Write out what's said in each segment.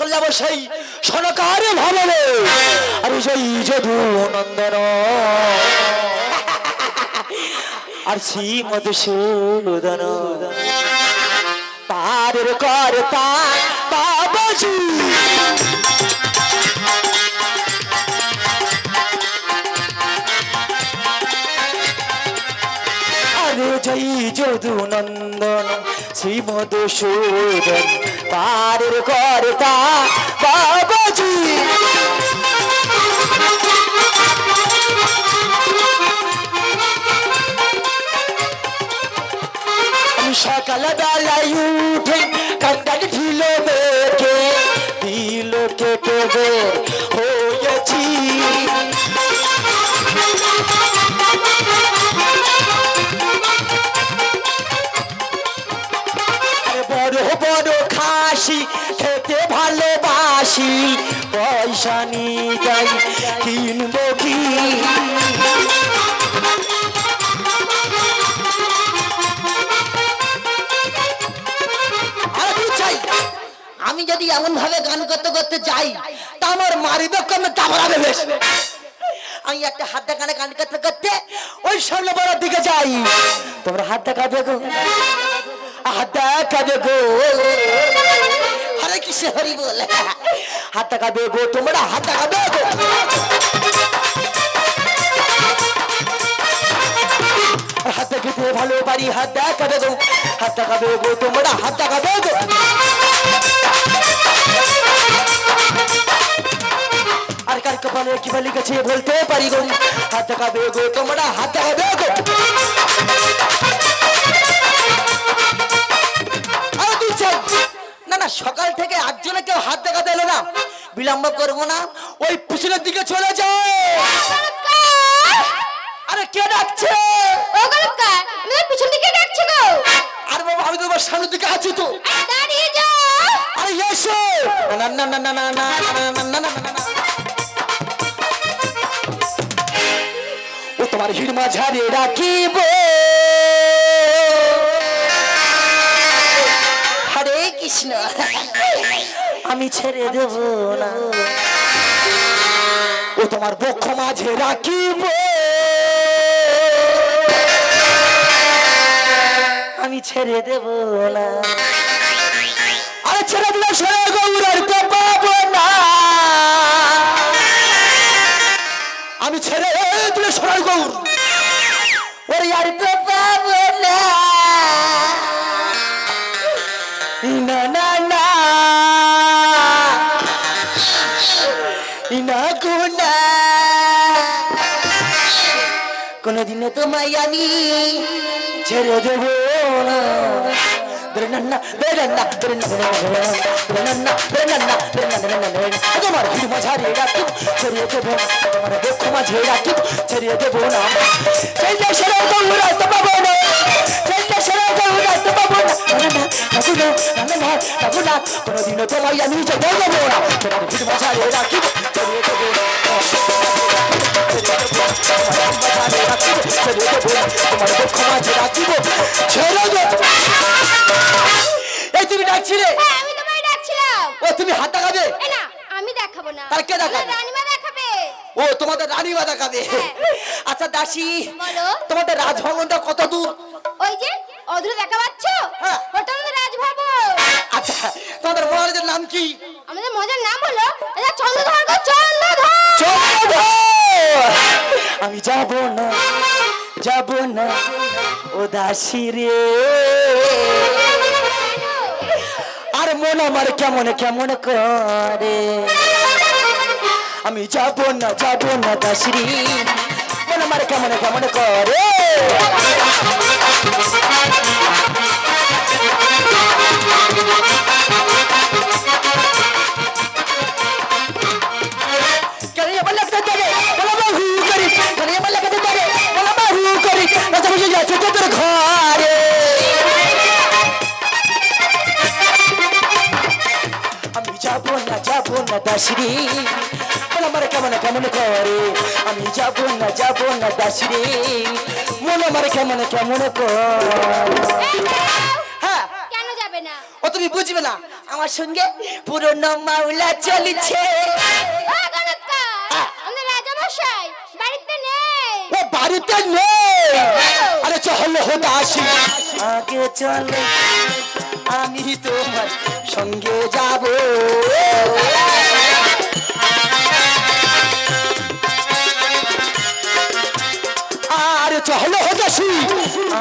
চলে যাব সেই সরকার ভবনে আর সেই যদু নন্দন। আর শ্রী মধুসূদন তার কর্তা বাবাজি। যদুনন্দন শ্রী মধুসূদন পারের কর্তা বাবাজি। সকাল বেলায় উঠে কান্দান ঢিল মেঘে দিল কে ভালোবাসি পয়সা নিয়ে কিনবো কি? আমি যদি এমন ভাবে গান করতে করতে যাই, তা আমার মারিবে কমে দাবড়াবে বেশ। আমি একটা হাত কানে গান করতে করতে ওই সামনে বড় দিকে যাই। তোমরা হাত দেখাবে গো। হাত গো। হরে কৃষ্ণ হরি বল। হাত দেখাবে গো তোমরা, হাত দেখাবে গো। হাত দেখাতে ভালো পারি হাত দেখাবে গো। হাত দেখাবে গো তোমরা, হাত দেখাবে গো। আর কার কপালে কি বলি গেছে বলতে পারি গো। হাত দেখাবে গো তোমরা, হাত দেখাবে গো। বিলম্ব করব না ওই পিছনের দিকে চলে যায় আরে কে ডাকছে ও গলতকার আমি তোর পিছন দিকে ডাকছি গো আর বাবা আমি তোমার সামনের দিকে আছি তো দাঁড়িয়ে যাও আরে এসো না না না না না না না না না না ও তোমার হিড় মাঝারে রাখিব হরে কৃষ্ণ আমি ছেড়ে দেব না। ও তোমার বক্ষ মাঝে রাখিব। আমি ছেড়ে দেব না। আরে ছেড়ে দিলে ছেড়ে গৌরের তো পাবো না। আমি ছেড়ে দিলে সোনার গৌর। ওরে আর তো না। কোনোদিনে তোমায় আমি ছেড়ে দেব না। তোমার ভিড় মাঝারি রাখি ছড়িয়ে দেব তোমার বক্ষ মাঝে রাখি ছড়িয়ে দেব না। সেই দেশের দৌড়াতে পাবো না। শুনো তাহলে ভাই ঠাকুর রাত তোমার আমি নিচে বলব বড়া তোমার কিছু বাঁচালে রাখিব তবে ও তুমি হাত দেখাবে আমি দেখাবো না তার তোমাদের রাজভবনটা কত দূর ওই যে অধুরে দেখা পাচ্ছ? হ্যাঁ। ওটা আমাদের রাজভবন। আচ্ছা তোমাদের মহারাজের নাম কি? আমাদের মজার নাম হলো এটা চন্দ্রধর গো চন্দ্রধর। চন্দ্রধর আমি যাব না যাব না ও দাসী রে। আর মন আমার কেমন কেমন করে? আমি যাব না যাব না দাসী মন আমার কেমন কেমন করে? আমি যাব না যাব না দাসরি আমার কেমন কেমন করে আমি যাব না যাব না দাসরি মন আমার কেমন কেমন করে হ্যাঁ কেন যাবে না ও তুমি বুঝবে না আমার সঙ্গে পুরনো মাওলা চলছে বাড়িতে নেই হতে আগে চল আমি তোমার সঙ্গে যাব। আর চল হতে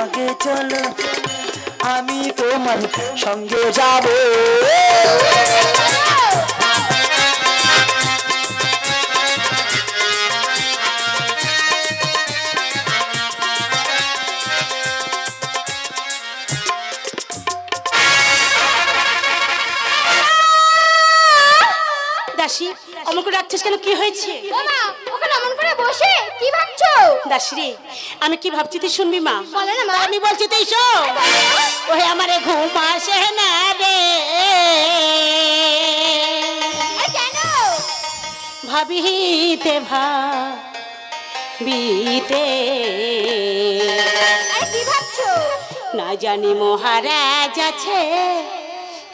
আগে চল আমি তোমার সঙ্গে যাব। ডাকছিস কেন? কি হয়েছে? মা ওখানে অমন করে বসে কি ভাবছ? দাসী রে আমি কি ভাবছি তুই শুনবি মা? বলে না মা। আমি বলছি তুই শোন। ওহে আমারে ঘুম আসে না রে। কেন? ভাবিতে ভাবিতে কি ভাবছ? না জানি মহারাজ আছে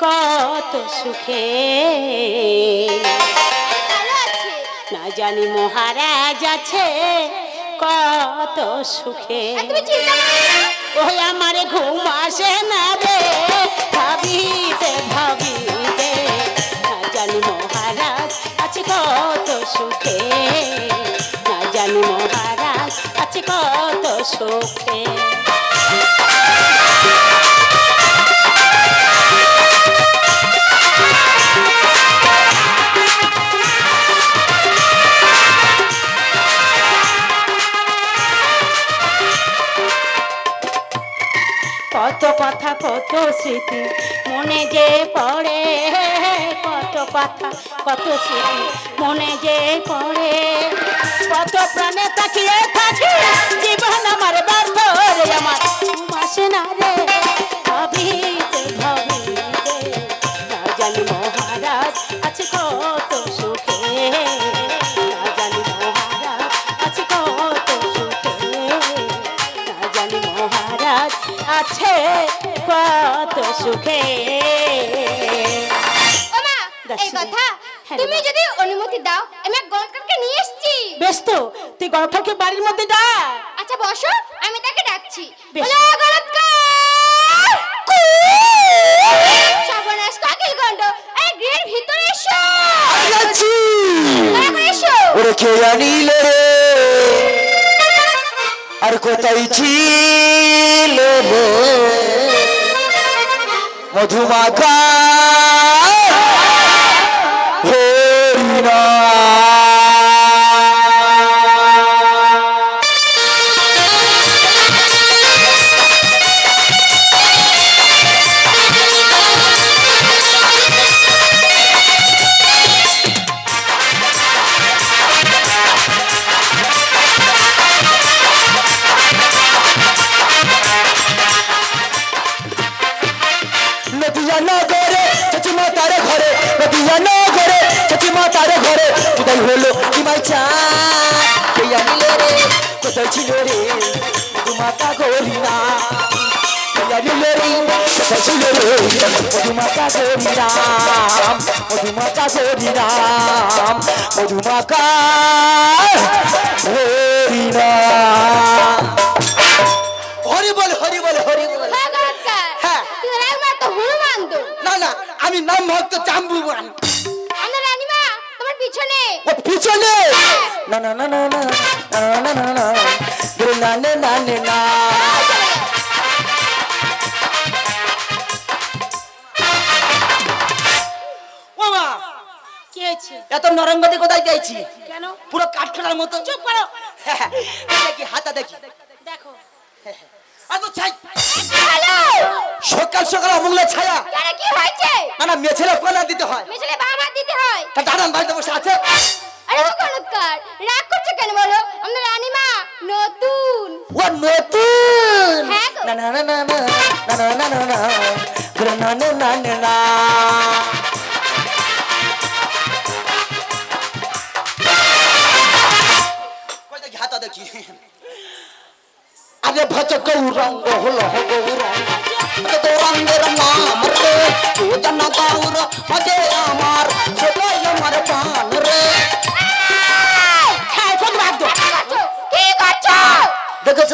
কত সুখে। জানি মহারাজ আছে কত সুখে। ওই আমার ঘুম আসে না রে ভাবিতে ভাবিতে। না জানি মহারাজ আছে কত সুখে না জানি মহারাজ আছে কত সুখে। কত স্মৃতি, মনে যে পড়ে, কত কথা, কত স্মৃতি, মনে যে পড়ে। কত প্রাণে তাকিয়ে থাকি সুখে। এই কথা? হ্যাঁ তুমি। যদি অনুমতি দাও আমি গণকারকে নিয়ে এসেছি। বেশ তো তুই গল্পকে বাড়ির মধ্যে ডাক আচ্ছা বসো আমি তাকে ডাকছি। বেশ। বলো গণৎকার সর্বনাশ কাকিল গন্ড আরে গৃহের ভিতরে এসো। যাচ্ছি ওরে কে জানিল রে? আর কোথায় ছিল मधुमाखा हे ना বলে কোথায় হলো কি মাই চাঁদ? আনিলে রে কোথায় ছিল রে? মাতা করি না। আনিলে রে কোথায় ছিল রে? মধুমাতা করি রাম মধুমাতা করি না। না। আমি নাম ভক্ত চাম্বুবান পিছনে ও পিছনে না না না না না না না না না না না না এত নরঙ্গতি কোথায় যাইছি কেন পুরো কাঠখানার মতো চুপ করো দেখি হাতা দেখি দেখো এত ছাই সকাল সকাল অমঙ্গলের ছায়া কেন কি হয়েছে না না মেছেলে কোনা দিতে হয় বাম হাত দিতে হয় তা দাঁড়ান বাড়িতে বসে আছে আরে ও গণৎকার রাগ করছ কেন বলো আমাদের রানীমা নতুন ও নতুন হ্যাঁ। না না না না না না না না না না না না না ভজ গৌরঙ্গ হলো গৌরঙ্গ রঙের নাম রে পূজন গৌর মজে আমার সেটাই আমার প্রাণ রে। হ্যাঁ? দেখেছ?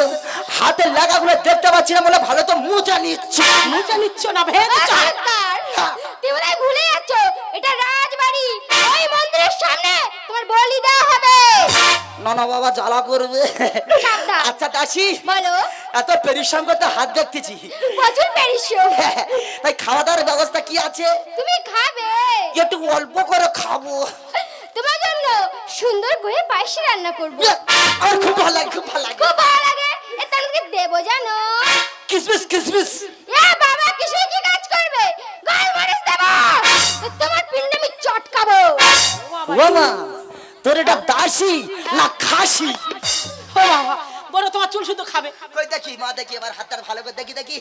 হাতের লাগাগুলো দেখতে পাচ্ছি না বলে ভালো তো মুচা নিচ্ছি। মুছে নিচ্ছ না ভেঙে বোধহয় ভুলে যাচ্ছ এটা রাজবাড়ি। ওই মন্দিরের সামনে তোমার বলি দেওয়া হবে। না না বাবা জ্বালা করবে। সাবধান। আচ্ছা দাসি বলো। এত পরিশ্রম করতে হাত দেখতেছি। প্রচুর পেরিসো তাই খাওয়া দাওয়ার ব্যবস্থা কি আছে? তুমি খাবে। একটু অল্প করে খাব। তোমার জন্য সুন্দর করে পায়েস রান্না করব। আমার খুব ভালো লাগে খুব ভালো লাগে। খুব ভালো লাগে। এ তাহলে দেবো জানো? কিসমিস কিসমিস। এ বাবা কিসে কি গাল মারিস দেবো তোমার পিন্ডে আমি চটকাবো। ও মা তোর এটা দাসি না খাসি? ও বাবা। বড় তোমার চুল শুধু খাবে। কই দেখি মা দেখি এবার হাতটা ভালো করে দেখি দেখি।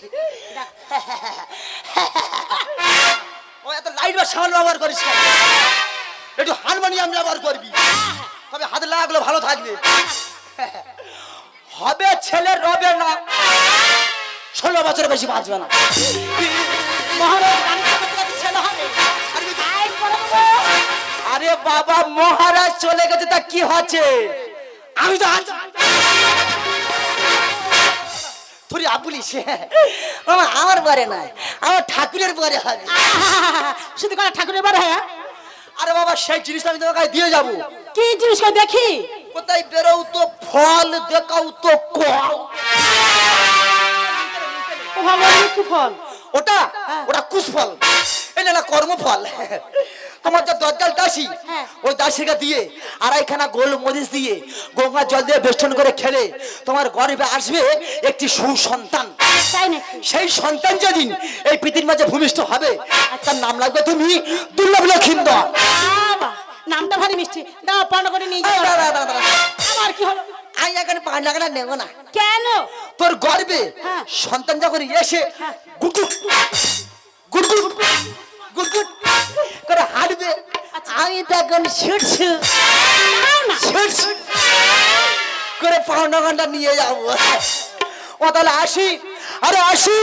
ও এত লাইট বা সামান ব্যবহার করিস? একটু হারমোনিয়াম ব্যবহার করবি। তবে হাতে লাগাগুলো ভালো থাকবে। হবে ছেলে রবে না। ষোলো বছর বেশি বাঁচবে না। মহারাজ ছেলে হবে। আরে বাবা মহারাজ চলে গেছে তা কি হচ্ছে? আমি তো তুই আবুলিস আমার পরে নয় আমার ঠাকুরের পরে হবে। শুধু কোনো ঠাকুরের বার হ্যাঁ আরে বাবা সেই জিনিসটা আমি তোমার কাছে দিয়ে যাব। কি জিনিস দেখি? কোথায় বেরোও তো ফল দেখাও তো কল কি ফল। ওটা? ওটা কুশফল। না কর্মফল। তোমার যে দরজাল দাসী হ্যাঁ। ওই দাসীকে দিয়ে আড়াইখানা গোল মরিচ দিয়ে গঙ্গার জল দিয়ে বেষ্টন করে খেলে তোমার গর্ভে আসবে একটি সুসন্তান। সেই সন্তান যেদিন এই পৃথিবীর মাঝে ভূমিষ্ঠ হবে তার নাম লাগবে তুমি দুর্লভ লক্ষিন্দর। নামটা ভারী মিষ্টি। দাও পান করে নিয়ে আমার কি হলো? আমি এখানে পাঁচ টাকাটা নেব না। কেন? তোর গর্বে হ্যাঁ। সন্তান যখন এসে গুটগুট গুটগুট গুটগুট করে হাঁটবে আমি তখন ছুটছু ছুটছু করে পাওনা ঘণ্টা নিয়ে যাব। ও তাহলে আসি। আরে আসি।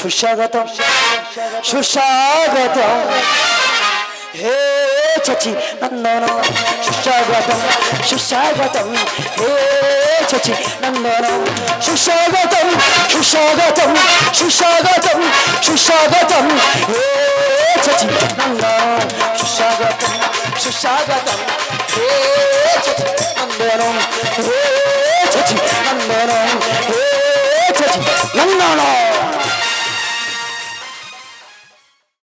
সুস্বাগতম। সুস্বাগতম। হে চাচি নন্দন সুস্বাগতম সুস্বাগতম হে চাচি নন্দন সুস্বাগতম সুস্বাগতম সুস্বাগতম সুস্বাগতম হে চাচি নন্দন সুস্বাগতম সুস্বাগতম হে চাচি নন্দন হে চাচি নন্দন হে চাচি নন্দন